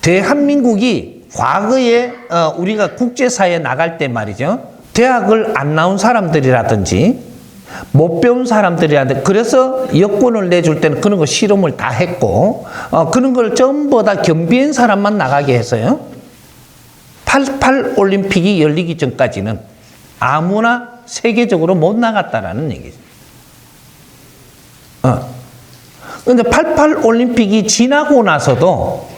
대한민국이 과거에 어, 우리가 국제사회에 나갈 때 말이죠. 대학을 안 나온 사람들이라든지 못 배운 사람들이라든지 그래서 여권을 내줄 때는 그런 거 실험을 다 했고 어, 그런 걸 전부 다 겸비한 사람만 나가게 했어요. 88 올림픽이 열리기 전까지는 아무나 세계적으로 못 나갔다라는 얘기죠. 어. 근데 88 올림픽이 지나고 나서도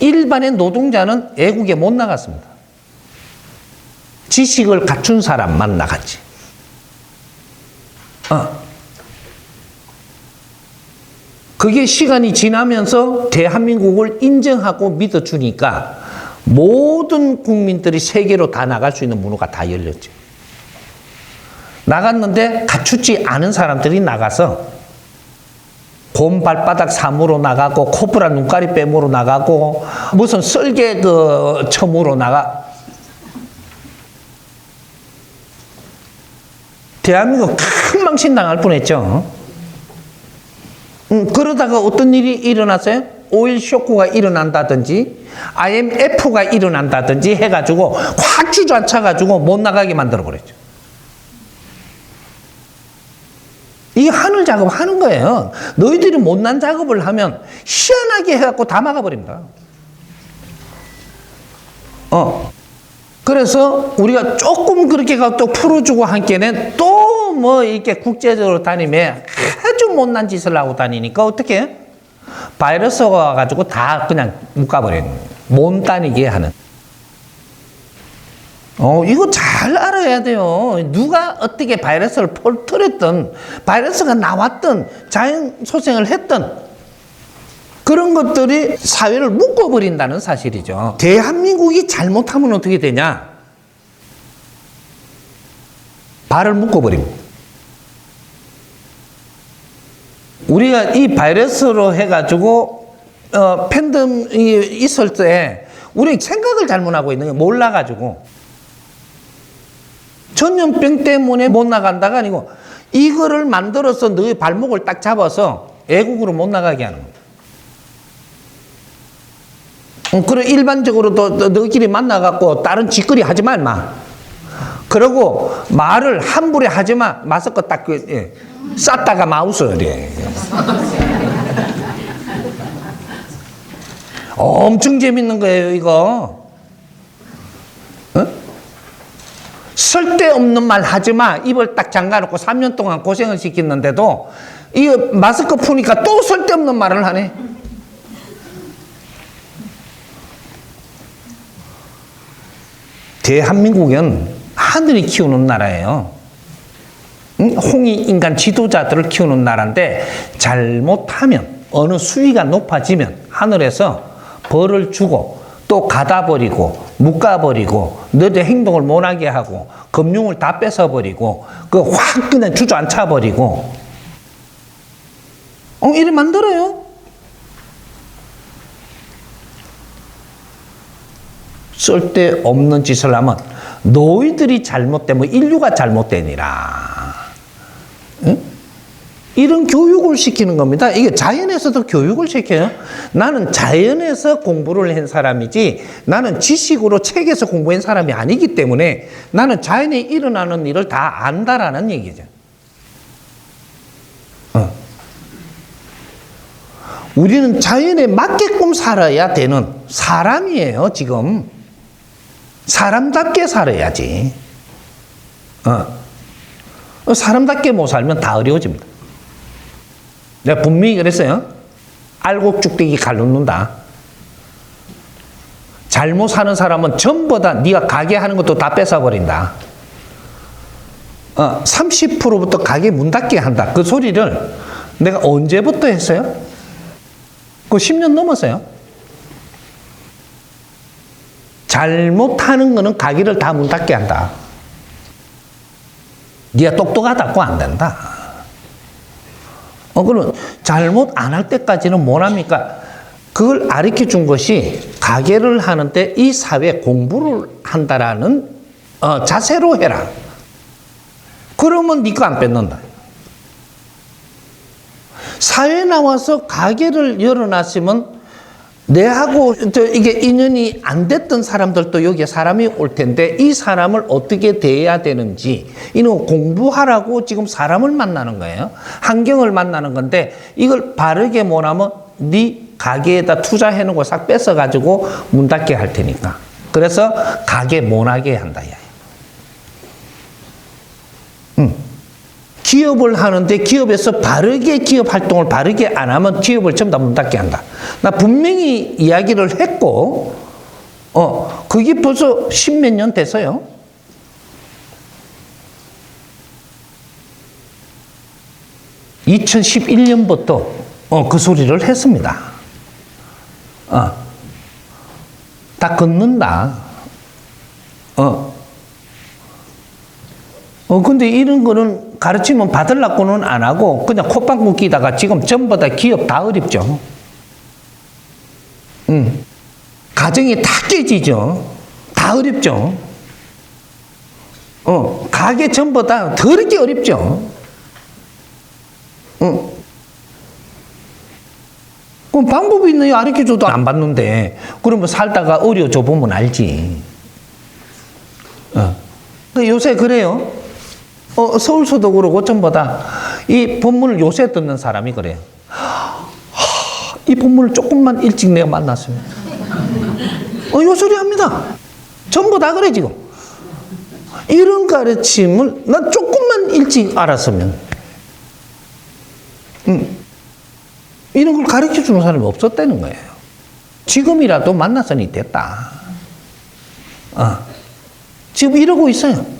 일반의 노동자는 애국에 못 나갔습니다. 지식을 갖춘 사람만 나갔지. 어. 그게 시간이 지나면서 대한민국을 인정하고 믿어주니까 모든 국민들이 세계로 다 나갈 수 있는 문호가 다 열렸죠. 나갔는데 갖추지 않은 사람들이 나가서 곰 발바닥 사무로 나가고 코브라 눈가리 뺨으로 나가고 무슨 썰개 그 첨으로 나가 대한민국 큰 망신 당할 뻔했죠. 음, 그러다가 어떤 일이 일어났어요? 오일 쇼크가 일어난다든지 IMF가 일어난다든지 해가지고 확 주저앉혀가지고 못 나가게 만들어 버렸죠. 이 하늘 작업 하는 거예요. 너희들이 못난 작업을 하면 희한하게 해갖고 다 막아버립니다. 어. 그래서 우리가 조금 그렇게 또 풀어주고 한께는 또 뭐 이렇게 국제적으로 다니면 아주 못난 짓을 하고 다니니까 어떻게 해? 바이러스가 와가지고 다 그냥 묶어버리는 다니게 하는. 어, 이거 잘 알아야 돼요. 누가 어떻게 바이러스를 퍼뜨렸든, 바이러스가 나왔든, 자연 소생을 했든, 그런 것들이 사회를 묶어버린다는 사실이죠. 대한민국이 잘못하면 어떻게 되냐? 발을 묶어버립니다. 우리가 이 바이러스로 해가지고, 어, 팬덤이 있을 때, 우리 생각을 잘못하고 있는 게 몰라가지고, 전염병 때문에 못 나간다가 아니고, 이거를 만들어서 너의 발목을 딱 잡아서 애국으로 못 나가게 하는 겁니다. 어, 그래 일반적으로 또, 또 너희끼리 만나갖고 다른 짓거리 하지 마, 마. 그러고 말을 함부로 하지 마. 마스크 딱 그, 예. 쌌다가 마우스 그래. 엄청 재밌는 거예요, 이거. 어? 쓸데없는 말 하지 마. 입을 딱 잠가놓고 3년 동안 고생을 시켰는데도 이 마스크 푸니까 또 쓸데없는 말을 하네. 대한민국은 하늘이 키우는 나라예요. 응? 홍이 인간 지도자들을 키우는 나라인데 잘못하면 어느 수위가 높아지면 하늘에서 벌을 주고 또 가다 버리고 묶어 버리고 너의 행동을 못하게 하고 금융을 다 뺏어 버리고 그 확 그냥 주저앉혀 버리고 어 이래 만들어요. 쓸데없는 짓을 하면 너희들이 잘못되면 인류가 잘못되니라. 응? 이런 교육을 시키는 겁니다. 이게 자연에서도 교육을 시켜요. 나는 자연에서 공부를 한 사람이지 나는 지식으로 책에서 공부한 사람이 아니기 때문에 나는 자연에 일어나는 일을 다 안다라는 얘기죠. 어. 우리는 자연에 맞게끔 살아야 되는 사람이에요, 지금. 사람답게 살아야지. 어. 사람답게 못 살면 다 어려워집니다. 내가 분명히 그랬어요. 알곡 죽대기 갈라놓는다. 잘못 사는 사람은 전부 다 네가 가게 하는 것도 다 뺏어버린다. 어, 30%부터 가게 문 닫게 한다. 그 소리를 내가 언제부터 했어요? 그 10년 넘었어요. 잘못하는 거는 가게를 다 문 닫게 한다. 네가 똑똑하다고 안 된다. 어, 그럼 잘못 안 할 때까지는 뭘 합니까? 그걸 가르쳐 준 것이 가게를 하는데 이 사회 공부를 한다라는 어, 자세로 해라. 그러면 니가 안 뺏는다. 사회 나와서 가게를 열어놨으면 내하고 저 이게 인연이 안 됐던 사람들도 여기에 사람이 올 텐데 이 사람을 어떻게 대해야 되는지 이는 공부하라고 지금 사람을 만나는 거예요. 환경을 만나는 건데 이걸 바르게 못하면 네 가게에다 투자해 놓은 거 싹 뺏어 가지고 문 닫게 할 테니까. 그래서 가게 못하게 한다 야. 기업을 하는데 기업에서 바르게 기업 활동을 바르게 안 하면 기업을 전부 다 문 닫게 한다. 나 분명히 이야기를 했고, 어, 그게 벌써 십몇 년 됐어요. (2011년부터) 어, 그 소리를 했습니다. 어, 다 걷는다. 어, 어, 근데 이런 거는 가르치면 받으려고는 안 하고 그냥 콧방구 끼다가 지금 전부 다 기업 다 어렵죠. 음. 가정이 다 깨지죠. 다 어렵죠. 어, 가게 전부 다 더럽게 어렵죠. 어. 그럼 방법이 있나요? 가르쳐줘도 안 받는데. 그러면 살다가 어려져 보면 알지. 어. 근데 요새 그래요. 어, 서울서도 그러고 전보다 이 본문을 요새 듣는 사람이 그래요. 하, 이 본문을 조금만 일찍 내가 만났으면. 어, 요 소리 합니다. 전부 다 그래, 지금. 이런 가르침을 난 조금만 일찍 알았으면. 음, 이런 걸 가르쳐 주는 사람이 없었다는 거예요. 지금이라도 만났으니 됐다. 어. 지금 이러고 있어요.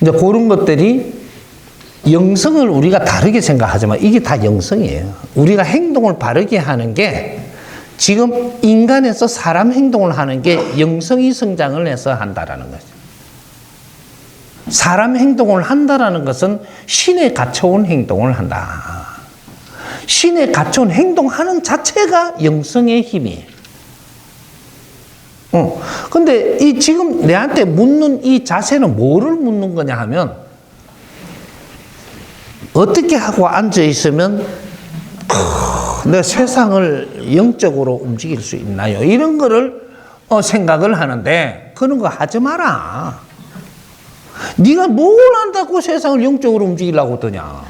이제 그런 것들이 영성을 우리가 다르게 생각하지만 이게 다 영성이에요. 우리가 행동을 바르게 하는 게 지금 인간에서 사람 행동을 하는 게 영성이 성장을 해서 한다라는 거죠. 사람 행동을 한다라는 것은 신에 갇혀온 행동을 한다. 신에 갇혀온 행동하는 자체가 영성의 힘이에요. 어. 근데 이 지금 내한테 묻는 이 자세는 뭐를 묻는 거냐 하면 어떻게 하고 앉아 있으면 내 세상을 영적으로 움직일 수 있나요? 이런 거를 어, 생각을 하는데 그런 거 하지 마라. 네가 뭘 한다고 세상을 영적으로 움직이려고 하더냐?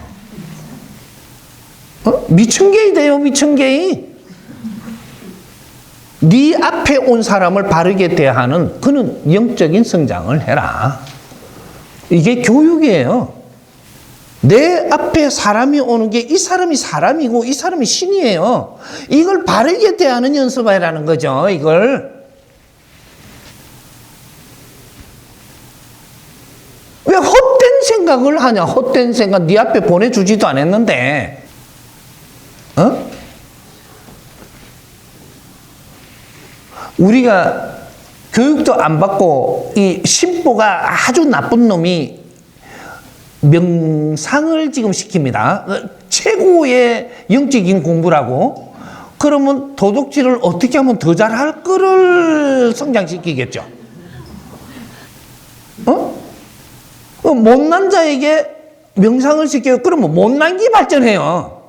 어? 미친 게이 돼요, 미친 게이. 네 앞에 온 사람을 바르게 대하는 그는 영적인 성장을 해라. 이게 교육이에요. 내 앞에 사람이 오는 게 이 사람이 사람이고 이 사람이 신이에요. 이걸 바르게 대하는 연습이라는 거죠. 이걸. 왜 헛된 생각을 하냐? 헛된 생각 네 앞에 보내주지도 않았는데. 우리가 교육도 안 받고 이 심보가 아주 나쁜 놈이 명상을 지금 시킵니다. 어, 최고의 영적인 공부라고. 그러면 도둑질을 어떻게 하면 더 잘할 거를 성장시키겠죠. 어? 어, 못난 자에게 명상을 시켜요. 그러면 못난 게 발전해요.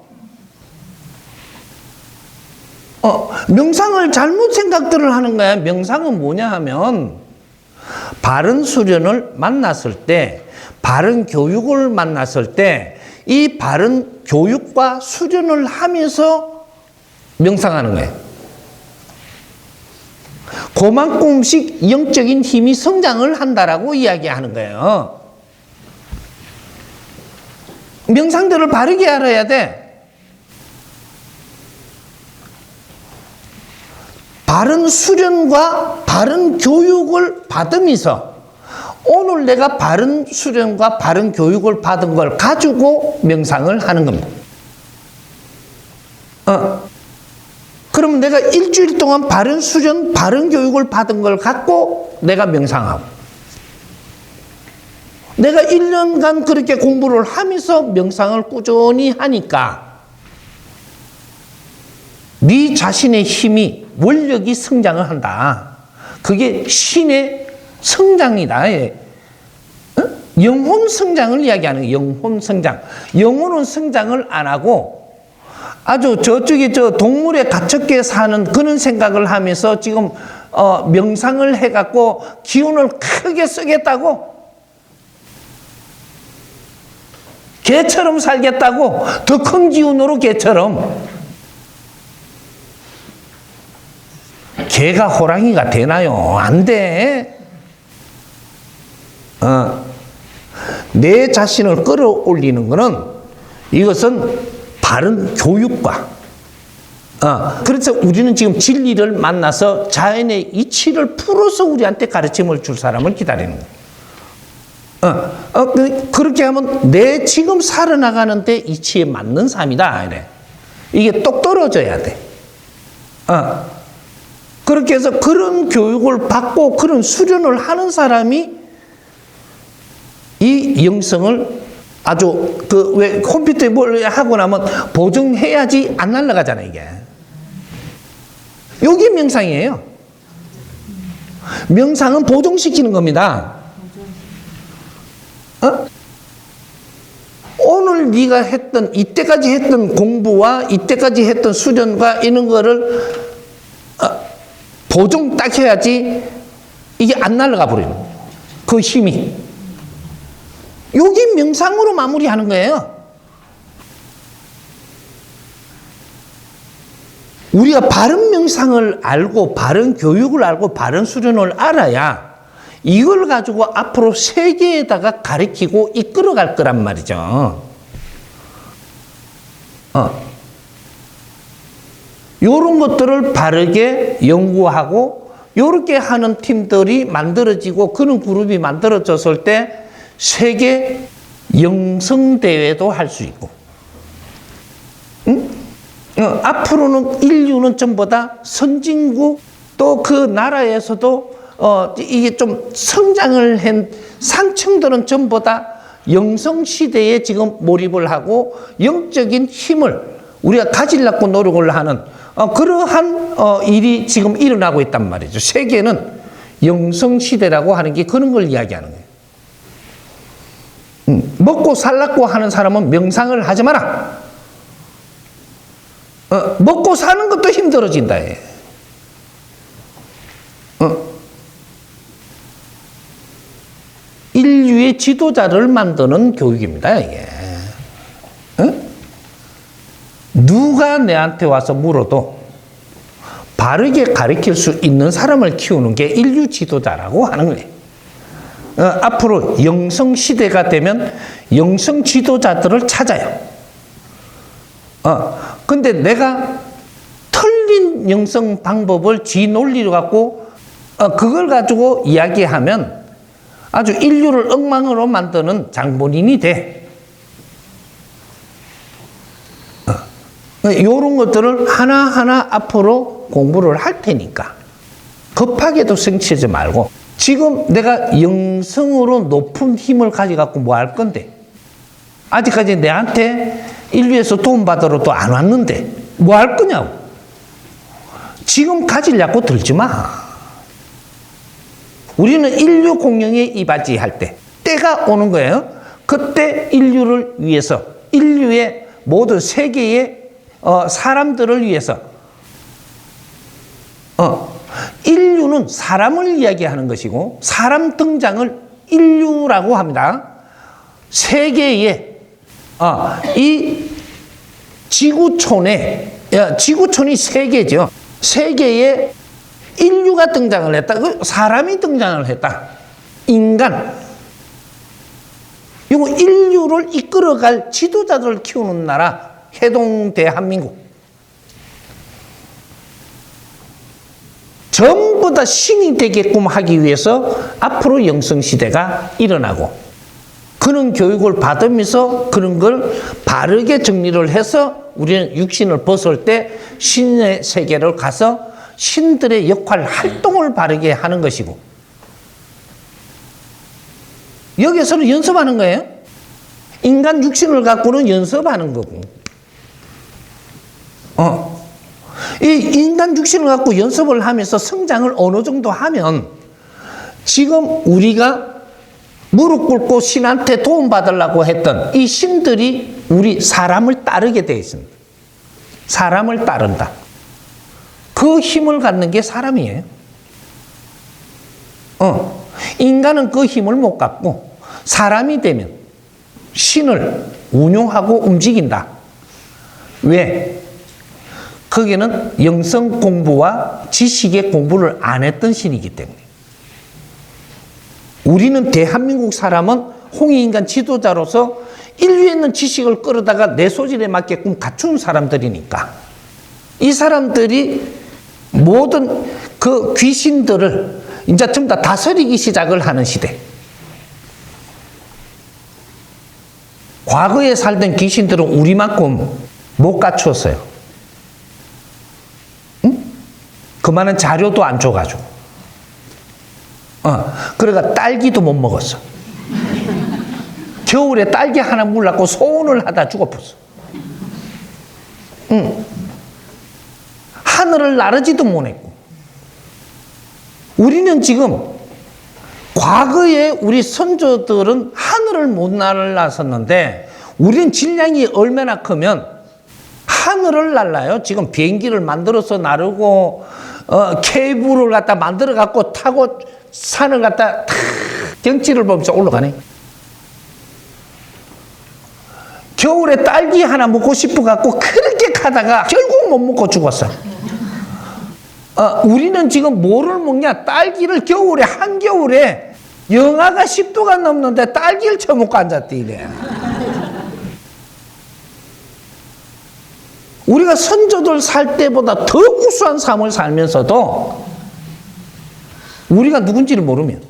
어, 명상을 잘못 생각들을 하는 거야. 명상은 뭐냐 하면 바른 수련을 만났을 때, 바른 교육을 만났을 때, 이 바른 교육과 수련을 하면서 명상하는 거예요. 그만큼씩 영적인 힘이 성장을 한다라고 이야기하는 거예요. 명상들을 바르게 알아야 돼. 바른 수련과 바른 교육을 받으면서 오늘 내가 바른 수련과 바른 교육을 받은 걸 가지고 명상을 하는 겁니다. 어. 그러면 내가 일주일 동안 바른 수련, 바른 교육을 받은 걸 갖고 내가 명상하고 내가 1년간 그렇게 공부를 하면서 명상을 꾸준히 하니까 네 자신의 힘이 원력이 성장을 한다. 그게 신의 성장이다. 예. 어? 영혼 성장을 이야기하는. 영혼 성장. 영혼은 성장을 안 하고 아주 저쪽에 저 동물에 갇혔게 사는 그런 생각을 하면서 지금 어, 명상을 해갖고 기운을 크게 쓰겠다고 개처럼 살겠다고 더 큰 기운으로 개처럼 개가 호랑이가 되나요? 안 돼. 어. 내 자신을 끌어올리는 것은 이것은 바른 교육과 어, 그래서 우리는 지금 진리를 만나서 자연의 이치를 풀어서 우리한테 가르침을 줄 사람을 기다리는 거예요. 어, 어, 그, 그렇게 하면 내 지금 살아나가는데 이치에 맞는 삶이다. 이래. 이게 똑 떨어져야 돼. 어. 그렇게 해서 그런 교육을 받고 그런 수련을 하는 사람이 이 영성을 아주 그 왜 컴퓨터에 뭘 하고 나면 보정해야지 안 날아가잖아 이게. 여기 명상이에요. 명상은 보정시키는 겁니다. 어? 오늘 네가 했던 이때까지 했던 공부와 이때까지 했던 수련과 이런 거를 어, 보정 딱 해야지 이게 안 날아가 거예요. 그 힘이. 여기 명상으로 마무리하는 거예요. 우리가 바른 명상을 알고 바른 교육을 알고 바른 수련을 알아야 이걸 가지고 앞으로 세계에다가 가르치고 이끌어 갈 거란 말이죠. 어. 요런 것들을 바르게 연구하고 요렇게 하는 팀들이 만들어지고 그런 그룹이 만들어졌을 때 세계 영성 대회도 할 수 있고 응? 어, 앞으로는 인류는 전부 다 선진국 또 그 나라에서도 어, 이게 좀 성장을 한 상층들은 전부 다 영성 시대에 지금 몰입을 하고 영적인 힘을 우리가 가지려고 노력을 하는 어, 그러한 어, 일이 지금 일어나고 있단 말이죠. 세계는 영성 시대라고 하는 게 그런 걸 이야기하는 거예요. 음, 먹고 살라고 하는 사람은 명상을 하지 마라. 어, 먹고 사는 것도 힘들어진다. 예. 어. 인류의 지도자를 만드는 교육입니다. 이게. 어? 내한테 와서 물어도 바르게 가르칠 수 있는 사람을 키우는 게 인류 지도자라고 하는 거예요. 어, 앞으로 영성 시대가 되면 영성 지도자들을 찾아요. 어, 근데 내가 틀린 영성 방법을 지 논리로 갖고 어, 그걸 가지고 이야기하면 아주 인류를 엉망으로 만드는 장본인이 돼. 이런 것들을 하나하나 앞으로 공부를 할 테니까 급하게도 생치지 말고 지금 내가 영성으로 높은 힘을 가져갖고 뭐 할 건데? 아직까지 내한테 인류에서 도움받으러 또 안 왔는데 뭐 할 거냐고. 지금 가지려고 들지 마. 우리는 인류 공영에 이바지할 때 때가 오는 거예요. 그때 인류를 위해서 인류의 모든 세계의 어, 사람들을 위해서 어, 인류는 사람을 이야기하는 것이고 사람 등장을 인류라고 합니다. 세계에 어, 이 지구촌에 야, 지구촌이 세계죠. 세계에 인류가 등장을 했다. 그 사람이 등장을 했다. 인간. 이거 인류를 이끌어갈 지도자들을 키우는 나라 해동 대한민국. 전부 다 신이 되게끔 하기 위해서 앞으로 영성시대가 일어나고 그런 교육을 받으면서 그런 걸 바르게 정리를 해서 우리는 육신을 벗을 때 신의 세계를 가서 신들의 역할, 활동을 바르게 하는 것이고 여기서는 연습하는 거예요. 인간 육신을 갖고는 연습하는 거고. 어. 이 인간 육신을 갖고 연습을 하면서 성장을 어느 정도 하면 지금 우리가 무릎 꿇고 신한테 도움 받으려고 했던 이 신들이 우리 사람을 따르게 되어 있습니다. 사람을 따른다. 그 힘을 갖는 게 사람이에요. 어. 인간은 그 힘을 못 갖고 사람이 되면 신을 운용하고 움직인다. 왜? 거기는 영성 공부와 지식의 공부를 안 했던 신이기 때문에. 우리는 대한민국 사람은 홍익인간 지도자로서 인류에 있는 지식을 끌어다가 내 소질에 맞게끔 갖춘 사람들이니까 이 사람들이 모든 그 귀신들을 이제 전부 다 다스리기 시작을 하는 시대. 과거에 살던 귀신들은 우리만큼 못 갖추었어요. 응? 그만한 자료도 안 줘가지고. 어, 그러니까 딸기도 못 먹었어. 겨울에 딸기 하나 물라고 소원을 하다 죽어버렸어. 응. 하늘을 나르지도 못했고. 우리는 지금 과거에 우리 선조들은 하늘을 못 날랐었는데 우리는 질량이 얼마나 크면 하늘을 날라요. 지금 비행기를 만들어서 나르고 어, 케이블을 갖다 만들어 갖고 타고 산을 갖다 탁 경치를 보면서 올라가네. 겨울에 딸기 하나 먹고 싶어 갖고 그렇게 가다가 결국 못 먹고 죽었어. 어, 우리는 지금 뭐를 먹냐? 딸기를 겨울에 한겨울에 영하가 10도가 넘는데 딸기를 처먹고 앉았대 이래. 우리가 선조들 살 때보다 더 우수한 삶을 살면서도 우리가 누군지를 모르면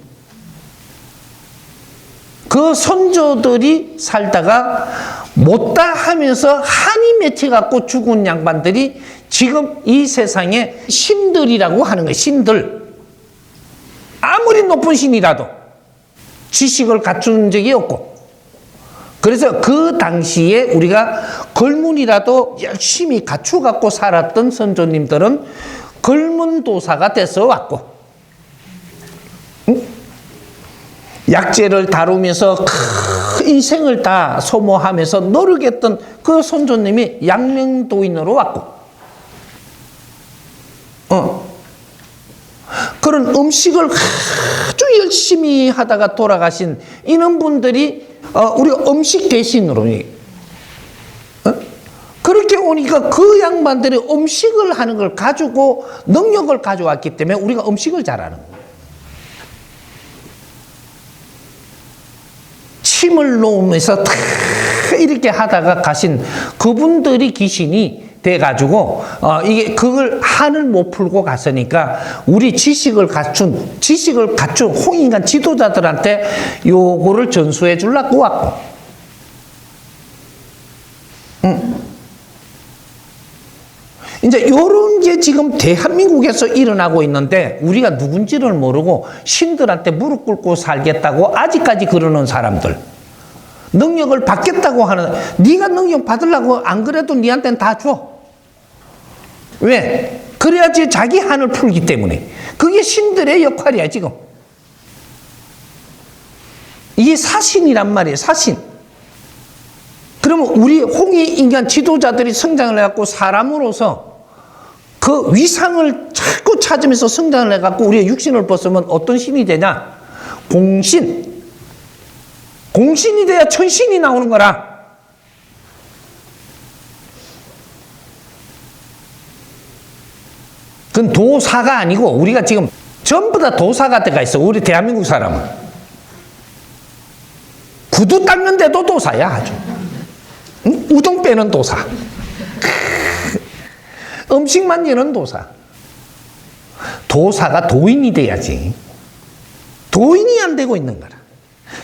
그 선조들이 살다가 못다 하면서 한이 맺혀 갖고 죽은 양반들이 지금 이 세상에 신들이라고 하는 거예요. 신들. 아무리 높은 신이라도 지식을 갖춘 적이 없고 그래서 그 당시에 우리가 걸문이라도 열심히 갖추 갖고 살았던 선조님들은 걸문도사가 돼서 왔고 응? 약재를 다루면서 큰 인생을 다 소모하면서 노력했던 그 선조님이 양명도인으로 왔고 어. 그런 음식을 아주 열심히 하다가 돌아가신 이런 분들이 어, 우리 음식 대신으로 어? 그렇게 오니까 그 양반들이 음식을 하는 걸 가지고 능력을 가져왔기 때문에 우리가 음식을 잘하는 거예요. 침을 놓으면서 탁 이렇게 하다가 가신 그분들이 귀신이 돼가지고 어 이게 그걸 한을 못 풀고 갔으니까 우리 지식을 갖춘 지식을 갖춘 홍인간 지도자들한테 요거를 전수해 주려고 왔고, 응. 이제 요런 게 지금 대한민국에서 일어나고 있는데 우리가 누군지를 모르고 신들한테 무릎 꿇고 살겠다고 아직까지 그러는 사람들. 능력을 받겠다고 하는 네가 능력 받으려고 안 그래도 네한테는 다 줘. 왜? 그래야지 자기 한을 풀기 때문에. 그게 신들의 역할이야, 지금. 이게 사신이란 말이에요, 사신. 그러면 우리 홍이 인간 지도자들이 성장을 해갖고 사람으로서 그 위상을 자꾸 찾으면서 성장을 해갖고 우리의 육신을 벗으면 어떤 신이 되냐? 공신. 공신이 돼야 천신이 나오는 거라. 그건 도사가 아니고 우리가 지금 전부 다 도사가 돼가 있어. 우리 대한민국 사람은. 구두 닦는데도 도사야 아주. 응? 우동 빼는 도사. 음식 만드는 도사. 도사가 도인이 돼야지. 도인이 안 되고 있는 거라.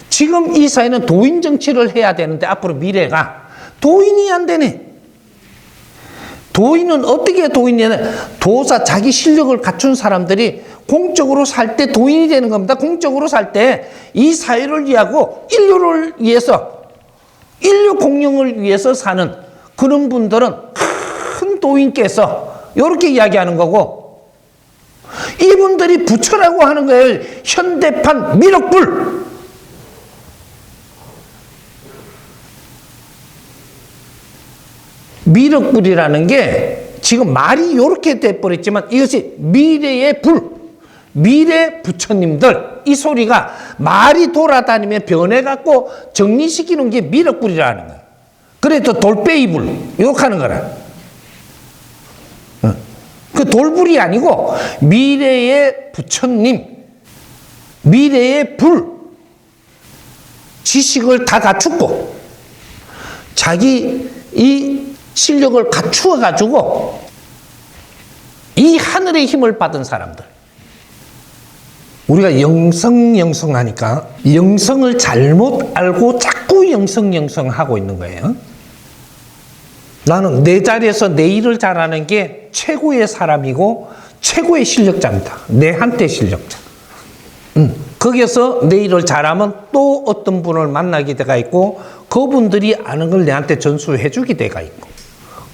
지금 이 사회는 도인 정치를 해야 되는데 앞으로 미래가 도인이 안 되네. 도인은 어떻게 도인이냐? 도사 자기 실력을 갖춘 사람들이 공적으로 살 때 도인이 되는 겁니다. 공적으로 살 때 이 사회를 위하고 인류를 위해서 인류 공영을 위해서 사는 그런 분들은 큰 도인께서 이렇게 이야기하는 거고 이분들이 부처라고 하는 거예요. 현대판 미륵불. 미륵불이라는 게 지금 말이 이렇게 돼버렸지만 이것이 미래의 불, 미래 부처님들 이 소리가 말이 돌아다니며 변해갖고 정리시키는 게 미륵불이라는 거야. 그래 또 돌빼이불 이렇게 하는 거라. 어. 그 돌불이 아니고 미래의 부처님, 미래의 불, 지식을 다 갖추고 자기 이 실력을 갖추어 가지고 이 하늘의 힘을 받은 사람들. 우리가 영성 영성 하니까 영성을 잘못 알고 자꾸 영성 영성 하고 있는 거예요. 나는 내 자리에서 내 일을 잘하는 게 최고의 사람이고 최고의 실력자입니다. 내 한때 실력자. 음, 거기에서 내 일을 잘하면 또 어떤 분을 만나게 돼가 있고 그분들이 아는 걸 내한테 전수해 주게 돼가 있고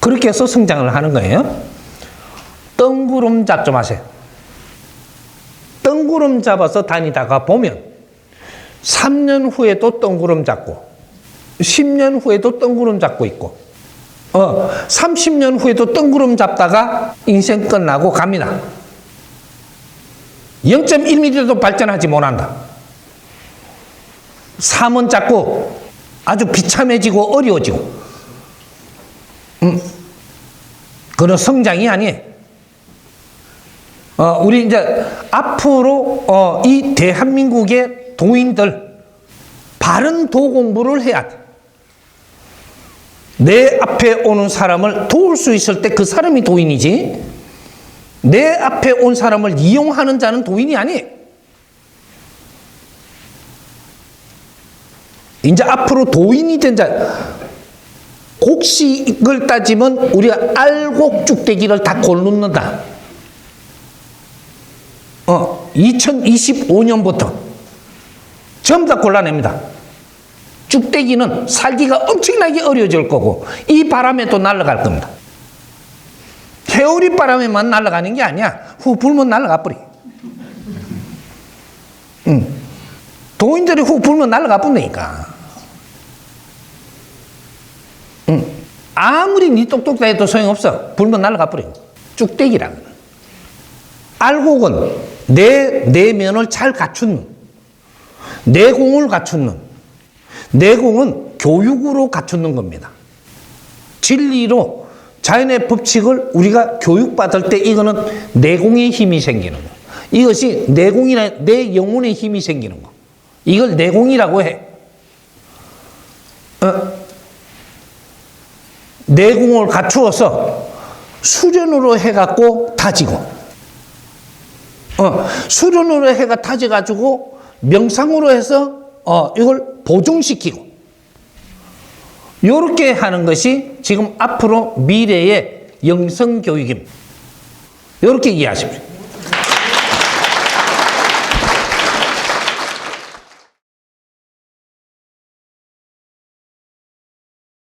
그렇게 해서 성장을 하는 거예요. 뜬구름 잡 좀 하세요. 뜬구름 잡아서 다니다가 보면 3년 후에도 뜬구름 잡고 10년 후에도 뜬구름 잡고 있고 어, 30년 후에도 뜬구름 잡다가 인생 끝나고 갑니다. 0.1mm도 발전하지 못한다. 삶은 자꾸 아주 비참해지고 어려워지고, 음, 그런 성장이 아니에요. 어, 우리 이제 앞으로 어, 이 대한민국의 도인들 바른 도 공부를 해야 돼. 내 앞에 오는 사람을 도울 수 있을 때 그 사람이 도인이지. 내 앞에 온 사람을 이용하는 자는 도인이 아니에요. 이제 앞으로 도인이 된 자, 곡식을 따지면 우리가 알곡 쭉대기를 다 골놓는다. 어, 2025년부터 전부 다 골라냅니다. 쭉대기는 살기가 엄청나게 어려워질 거고, 이 바람에 또 날아갈 겁니다. 해오리 바람에만 날아가는 게 아니야. 후 불면 날아가 버리. 응. 도인들이 후 불면 날아가 버리니까. 응. 아무리 니 똑똑다 해도 소용없어. 불면 날아가 버려. 쭉대기라는. 알곡은 내 내면을 잘 갖춘 내공을 갖춘는 내공은 교육으로 갖추는 겁니다. 진리로 자연의 법칙을 우리가 교육받을 때 이거는 내공의 힘이 생기는 거. 이것이 내공이나 내 영혼의 힘이 생기는 거. 이걸 내공이라고 해. 내공을 갖추어서 수련으로 해갖고 다지고, 어, 수련으로 해가 다져가지고 명상으로 해서 어, 이걸 보존시키고, 이렇게 하는 것이 지금 앞으로 미래의 영성 교육입니다. 이렇게 이해하십시오.